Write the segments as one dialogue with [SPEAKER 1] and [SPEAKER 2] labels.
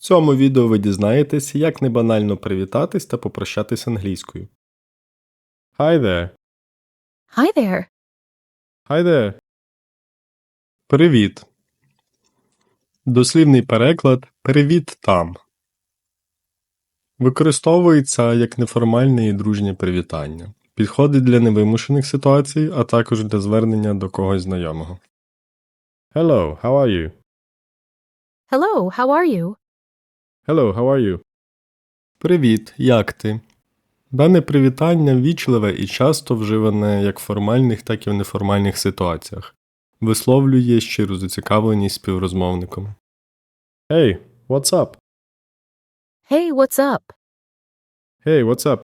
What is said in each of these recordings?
[SPEAKER 1] цьому відео ви дізнаєтесь, як небанально привітатись та попрощатись англійською. Hi there.
[SPEAKER 2] Hi there.
[SPEAKER 1] Hi there. Привіт. Дослівний переклад Привіт там. Використовується як неформальне і дружнє привітання. Підходить для невимушених ситуацій, а також для звернення до когось знайомого. Hello, how are you?
[SPEAKER 2] Hello, how are you?
[SPEAKER 1] Hello, how are you? Привіт, як ти? Дане привітання ввічливе і часто вживане як в формальних, так і в неформальних ситуаціях. Висловлює щиру зацікавленість співрозмовником. Hey, what's up?
[SPEAKER 2] Hey, what's up?
[SPEAKER 1] Hey, what's up?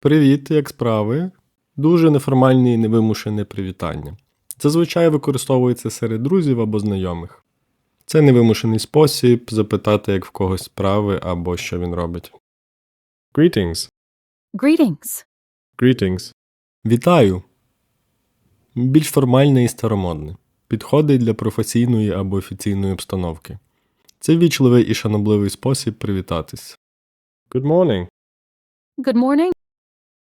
[SPEAKER 1] Привіт, як справи? Дуже неформальне і невимушене привітання. Зазвичай використовується серед друзів або знайомих. Це невимушений спосіб запитати, як в когось справи або що він робить. Greetings.
[SPEAKER 2] Greetings.
[SPEAKER 1] Greetings. Вітаю. Більш формальне і старомодне. Підходить для професійної або офіційної обстановки. Це вічливий і шанобливий спосіб привітатись. Good morning.
[SPEAKER 2] Good morning.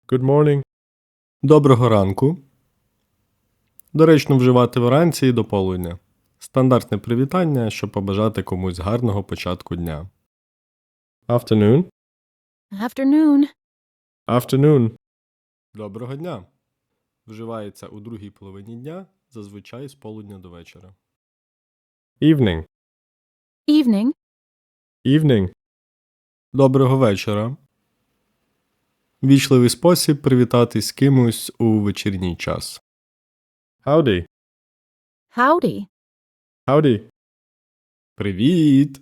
[SPEAKER 1] Good morning. Доброго ранку. Доречно вживати вранці і до полудня. Стандартне привітання, щоб побажати комусь гарного початку дня. Afternoon.
[SPEAKER 2] Afternoon.
[SPEAKER 1] Afternoon. Доброго дня. Вживається у другій половині дня, зазвичай з полудня до вечора. Evening.
[SPEAKER 2] Evening.
[SPEAKER 1] Evening. Доброго вечора. Вічливий спосіб привітатись з кимось у вечірній час. Howdy.
[SPEAKER 2] Howdy.
[SPEAKER 1] Howdy. Привіт.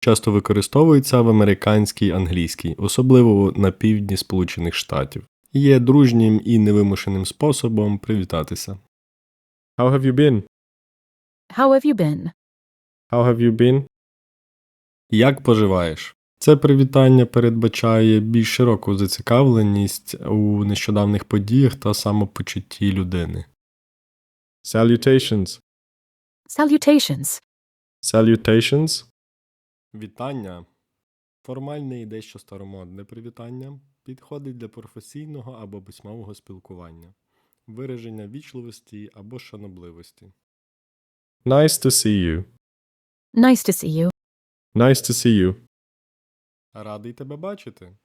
[SPEAKER 1] Часто використовується в американській англійській, особливо на півдні Сполучених Штатів. Є дружнім і невимушеним способом привітатися. How have you been?
[SPEAKER 2] How have you been?
[SPEAKER 1] How have you been? Як поживаєш? Це привітання передбачає більш широку зацікавленість у нещодавних подіях та самопочутті людини. Salutations.
[SPEAKER 2] Salutations.
[SPEAKER 1] Salutations. Вітання. Формальне і дещо старомодне привітання підходить для професійного або письмового спілкування, вираження вічливості або шанобливості. Nice to see you.
[SPEAKER 2] Nice to see you.
[SPEAKER 1] Nice to see you. Радий тебе бачити.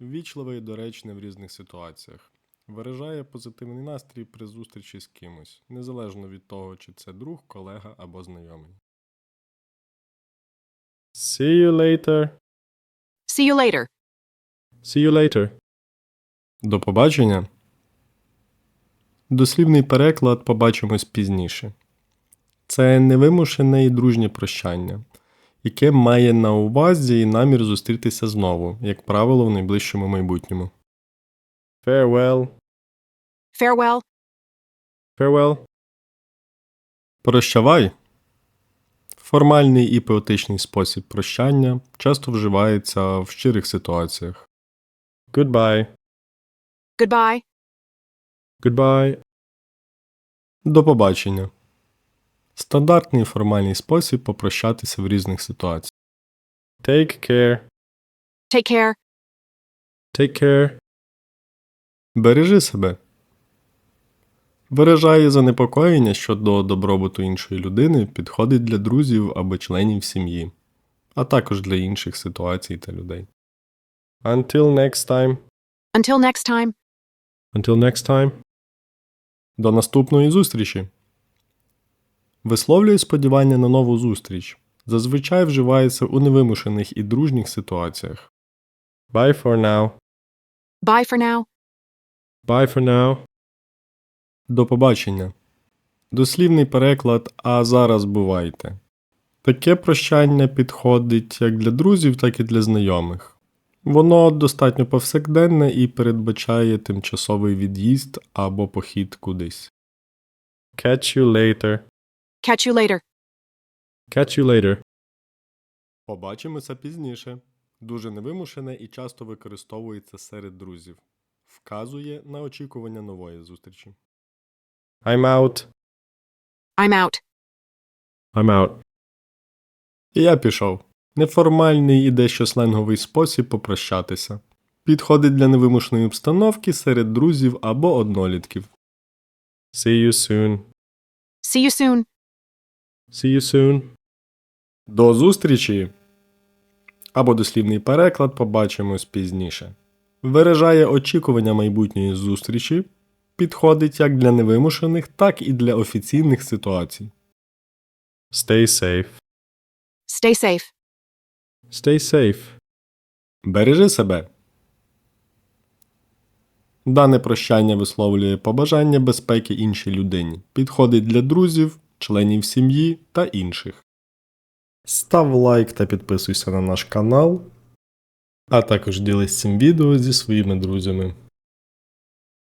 [SPEAKER 1] Ввічливе і доречне в різних ситуаціях. Виражає позитивний настрій при зустрічі з кимось, незалежно від того, чи це друг, колега або знайомий. See you later.
[SPEAKER 2] See you later.
[SPEAKER 1] See you later. До побачення. Дослівний переклад побачимось пізніше. Це невимушене і дружнє прощання, яке має на увазі і намір зустрітися знову, як правило, в найближчому майбутньому. Farewell.
[SPEAKER 2] Farewell.
[SPEAKER 1] Farewell. Прощавай. Формальний і поетичний спосіб прощання часто вживається в щирих ситуаціях. Goodbye.
[SPEAKER 2] Goodbye.
[SPEAKER 1] Goodbye. До побачення. Стандартний формальний спосіб попрощатися в різних ситуаціях. Take care.
[SPEAKER 2] Take care.
[SPEAKER 1] Take care. Бережи себе. Виражає занепокоєння щодо добробуту іншої людини, підходить для друзів або членів сім'ї, а також для інших ситуацій та людей. Until next time.
[SPEAKER 2] Until next time.
[SPEAKER 1] Until next time. До наступної зустрічі. Висловлює сподівання на нову зустріч. Зазвичай вживається у невимушених і дружніх ситуаціях. Bye for now.
[SPEAKER 2] Bye for now.
[SPEAKER 1] Bye for now. До побачення. Дослівний переклад А зараз бувайте. Таке прощання підходить як для друзів, так і для знайомих. Воно достатньо повсякденне і передбачає тимчасовий від'їзд або похід кудись. Catch you later.
[SPEAKER 2] Catch you later.
[SPEAKER 1] Catch you later. Побачимося пізніше. Дуже невимушене і часто використовується серед друзів. Вказує на очікування нової зустрічі. I'm out.
[SPEAKER 2] I'm out.
[SPEAKER 1] I'm out. І я пішов. Неформальний і дещо сленговий спосіб попрощатися. Підходить для невимушеної обстановки серед друзів або однолітків. See you soon.
[SPEAKER 2] See you soon.
[SPEAKER 1] See you soon. До зустрічі. Або дослівний переклад побачимось пізніше. Виражає очікування майбутньої зустрічі, підходить як для невимушених, так і для офіційних ситуацій. Stay safe.
[SPEAKER 2] Stay safe.
[SPEAKER 1] Stay safe. Бережи себе. Дане прощання висловлює побажання безпеки іншій людині. Підходить для друзів, членів сім'ї та інших. Став лайк та підписуйся на наш канал, а також ділись цим відео зі своїми друзями.